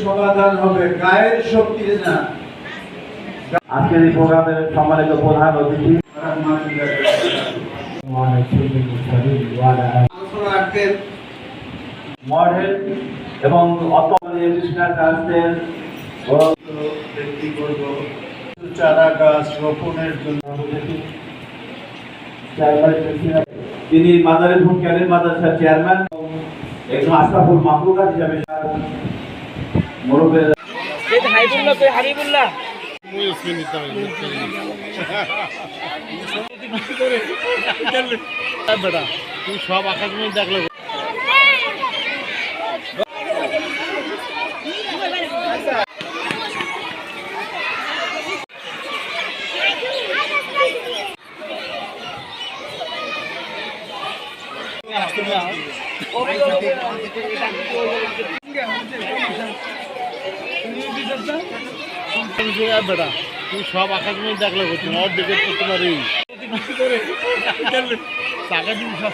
সমাধান হবে, গায়ের শক্তি না। আজকের এই প্রোগ্রামের সম্মানিত প্রধান অতিথি। মডেল এবং তিনি মাদারীপুর ক্যালির মাদ্রাসার চেয়ারম্যান একজন আশরাফুল মাহবুকার হিসাবে বেটা তুই সব আকাশমণি দেখলে তুই সব দেখলে সব